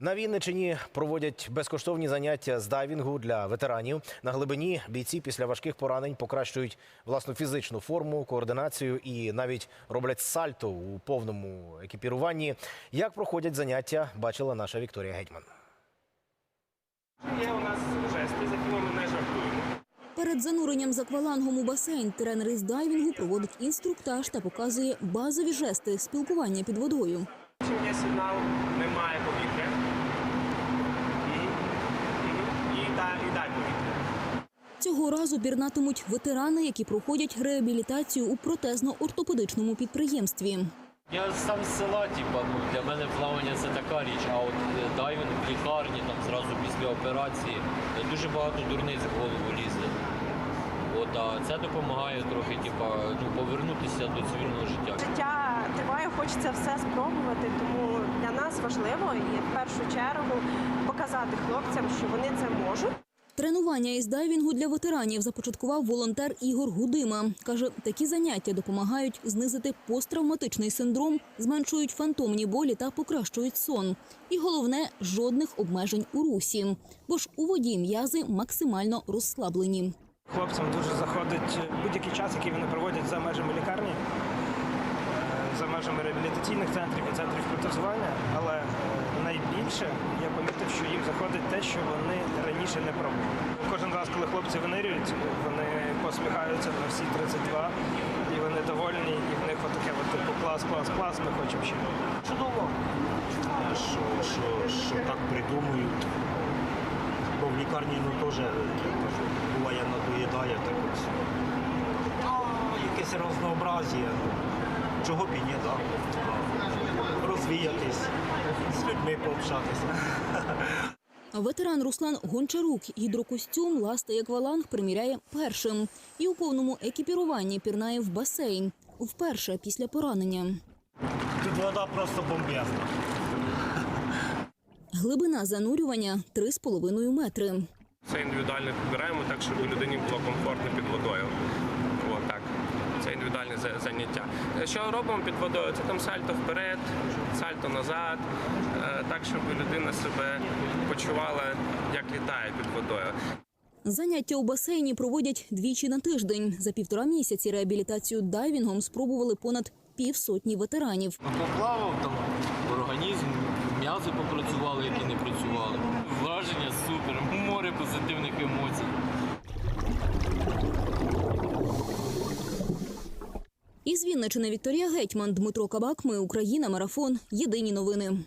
На Вінничині проводять безкоштовні заняття з дайвінгу для ветеранів. На глибині бійці після важких поранень покращують власну фізичну форму, координацію і навіть роблять сальто у повному екіпіруванні. Як проходять заняття, бачила наша Вікторія Гетьман. Є у нас жести, з якими ми не жартуємо. Перед зануренням з аквалангом у басейн тренер із дайвінгу проводить інструктаж та показує базові жести спілкування під водою. Чим є сигнал, немає повітря. Мгм. Мгм. І дай, і дай повітря. Цього разу пірнатимуть ветерани, які проходять реабілітацію у протезно-ортопедичному підприємстві. Я сам з села, типа, ну для мене плавання це така річ, а от е, дайвінг в лікарні там зразу після операції е, дуже багато дурниць в голову лізе. От, а це допомагає трохи, типа, ну, повернутися до цивільного життя. Життя триває, хочеться все спробувати, тому для нас важливо і в першу чергу показати хлопцям, що вони це можуть. Тренування із дайвінгу для ветеранів започаткував волонтер Ігор Гудима. Каже, такі заняття допомагають знизити посттравматичний синдром, зменшують фантомні болі та покращують сон. І головне жодних обмежень у русі, бо ж у воді м'язи максимально розслаблені. Хлопцям дуже заходить будь-який час, який вони проводять за межами лікарні, е, за межами реабілітаційних центрів і центрів протезування. Але найбільше я помітив, що їм заходить те, що вони раніше не пробували. Кожен раз, коли хлопці винирюють, вони посміхаються на всі 32, і вони довольні, і в них отаке от, типу клас, клас, клас, ми хочемо ще. Чудово. що, що, що так придумують. Бо в лікарні ну, теж буває надоїдає так от. А, якесь разнообразія. ну, Чого б і ні, так? Розвіятись, з людьми пообщатися. Ветеран Руслан Гончарук гідрокостюм, ласта і акваланг приміряє першим і у повному екіпіруванні пірнає в басейн. Вперше після поранення. Тут вода просто бомбезна. Глибина занурювання 3,5 метри. Це індивідуально підбираємо так, щоб людині було комфортно під водою. От так. Це індивідуальне заняття. Що робимо під водою? Це там сальто вперед, сальто назад, е, так, щоб людина себе почувала, як літає під водою. Заняття у басейні проводять двічі на тиждень. За півтора місяці реабілітацію дайвінгом спробували понад півсотні ветеранів. Поплавав там організм, м'язи попрацювали, які не працювали. Враження супер, море позитивних емоцій. Із Вінничини Вікторія Гетьман, Дмитро Кабак. Ми Україна. Марафон. Єдині новини.